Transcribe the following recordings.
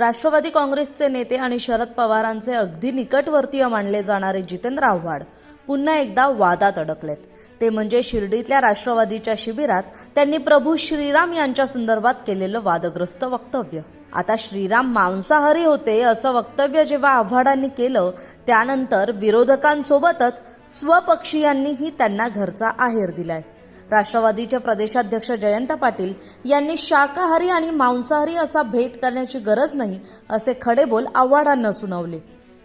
राष्ट्रवादी काँग्रेसचे नेते आणि शरद पवारांचे अगदी निकटवर्तीय मानले जाणारे जितेंद्र आव्हाड पुन्हा एकदा वादात अडकलेत. ते म्हणजे शिर्डीतल्या राष्ट्रवादीच्या शिबिरात त्यांनी प्रभू श्रीराम यांच्या संदर्भात केलेलं वादग्रस्त वक्तव्य. आता श्रीराम मांसाहारी होते असं वक्तव्य जेव्हा आव्हाडांनी केलं त्यानंतर विरोधकांसोबतच स्वपक्षीयांनीही त्यांना घरचा आहेर दिलाय. राष्ट्रवादीचे प्रदेशाध्यक्ष जयंत पाटील यांनी शाकाहारी आणि मांसाहारी असा भेद करण्याची गरज नाही असे खडे बोल आव्हाडांना सुनावले.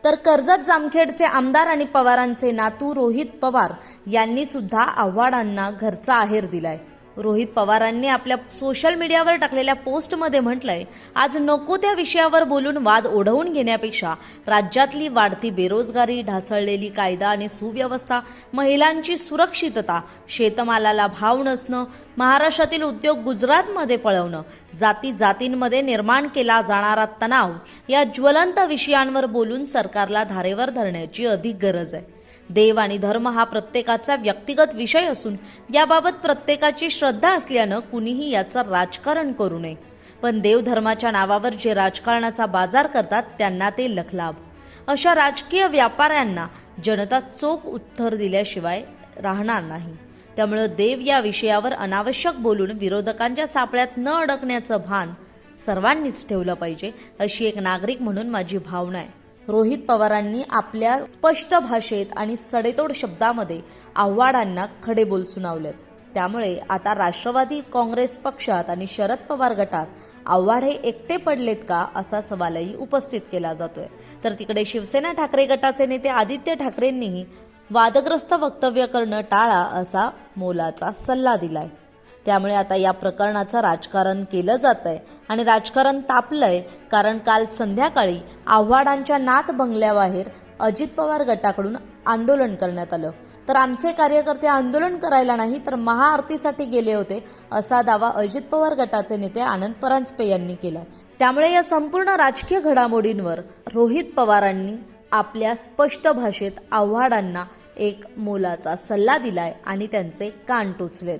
तर कर्जत जामखेडचे आमदार आणि पवारांचे नातू रोहित पवार यांनी सुद्धा आव्हाडांना घरचा आहेर दिलाय. रोहित पवारांनी आपल्या सोशल मीडियावर टाकलेल्या पोस्टमध्ये म्हटलंय आज नको त्या विषयावर बोलून वाद ओढवून घेण्यापेक्षा राज्यातली वाढती बेरोजगारी ढासळलेली कायदा आणि सुव्यवस्था महिलांची सुरक्षितता शेतमालाला भाव नसणं महाराष्ट्रातील उद्योग गुजरातमध्ये पळवणं जाती जातींमध्ये निर्माण केला जाणारा तणाव या ज्वलंत विषयांवर बोलून सरकारला धारेवर धरण्याची अधिक गरज आहे. देव आणि धर्म हा प्रत्येकाचा व्यक्तिगत विषय असून याबाबत प्रत्येकाची श्रद्धा असल्यानं कुणीही याचं राजकारण करू नये. पण देवधर्माच्या नावावर जे राजकारणाचा बाजार करतात त्यांना ते लखलाभ अशा राजकीय व्यापाऱ्यांना जनता चोख उत्तर दिल्याशिवाय राहणार नाही. त्यामुळं देव या विषयावर अनावश्यक बोलून विरोधकांच्या सापळ्यात न अडकण्याचं भान सर्वांनीच ठेवलं पाहिजे अशी एक नागरिक म्हणून माझी भावना आहे. रोहित पवारांनी आपल्या स्पष्ट भाषेत आणि सडेतोड शब्दामध्ये आव्हाडांना खडे बोल सुनावलेत. त्यामुळे आता राष्ट्रवादी काँग्रेस पक्षात आणि शरद पवार गटात आव्हाड हे एकटे पडलेत का असा सवालही उपस्थित केला जातोय. तर तिकडे शिवसेना ठाकरे गटाचे नेते आदित्य ठाकरेंनीही वादग्रस्त वक्तव्य करणं टाळा असा मोलाचा सल्ला दिलाय. त्यामुळे आता या प्रकरणाचं राजकारण केलं जात आहे आणि राजकारण तापलंय कारण काल संध्याकाळी आव्हाडांच्या नाथ बंगल्याबाहेर अजित पवार गटाकडून आंदोलन करण्यात आलं. तर आमचे कार्यकर्ते आंदोलन करायला नाही तर महाआरतीसाठी गेले होते असा दावा अजित पवार गटाचे नेते आनंद परांजपे यांनी केला. त्यामुळे या संपूर्ण राजकीय घडामोडींवर रोहित पवारांनी आपल्या स्पष्ट भाषेत आव्हाडांना एक मोलाचा सल्ला दिलाय आणि त्यांचे कान टोचलेत.